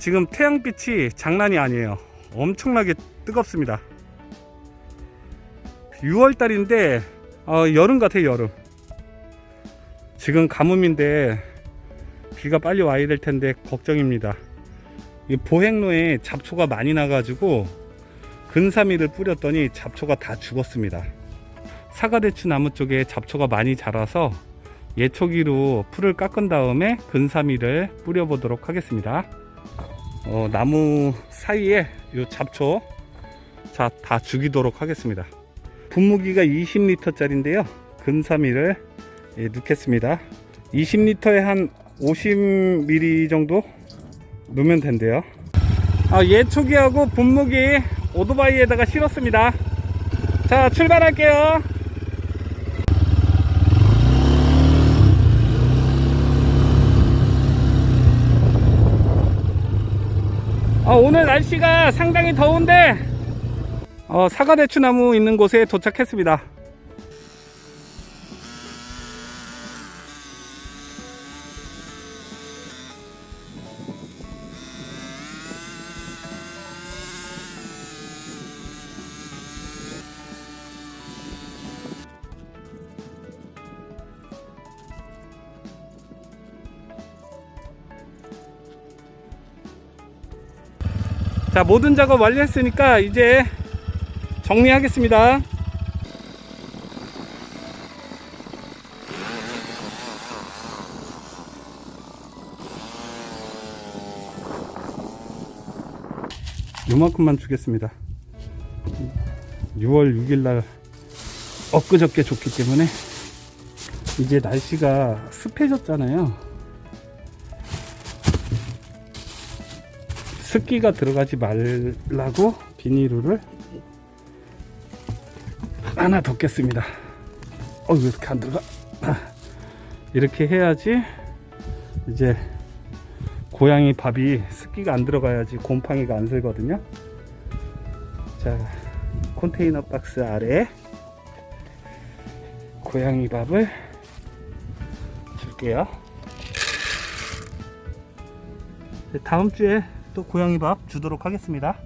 지금 태양빛이 장난이 아니에요. 엄청나게 뜨겁습니다. 6월달인데 어, 여름 같아요 여름. 지금 가뭄인데 비가 빨리 와야 될 텐데 걱정입니다. 이 보행로에 잡초가 많이 나가지고 근사미를 뿌렸더니 잡초가 다 죽었습니다. 사과대추 나무 쪽에 잡초가 많이 자라서 예초기로 풀을 깎은 다음에 근사미를 뿌려보도록 하겠습니다. 어, 나무 사이에 이 잡초 자, 다 죽이도록 하겠습니다. 분무기가 20리터 짜리인데요. 근사미를 예, 넣겠습니다. 20리터에 한 50ml 정도 넣으면 된대요. 아, 예초기하고 분무기 오토바이에다가 실었습니다. 자, 출발할게요. 아, 오늘 날씨가 상당히 더운데 어, 사과대추 나무 있는 곳에 도착했습니다. 자, 모든 작업 완료했으니까 이제 정리하겠습니다. 요만큼만 주겠습니다. 6월 6일 날 엊그저께 줬기 때문에 이제 날씨가 습해졌잖아요. 습기가 들어가지 말라고 비닐을 하나 덮겠습니다. 어, 왜 이렇게 안 들어가? 아, 이렇게 해야지 이제 고양이 밥이 습기가 안 들어가야지 곰팡이가 안 슬거든요. 자, 컨테이너 박스 아래 고양이 밥을 줄게요. 네, 다음 주에 또 고양이 밥 주도록 하겠습니다.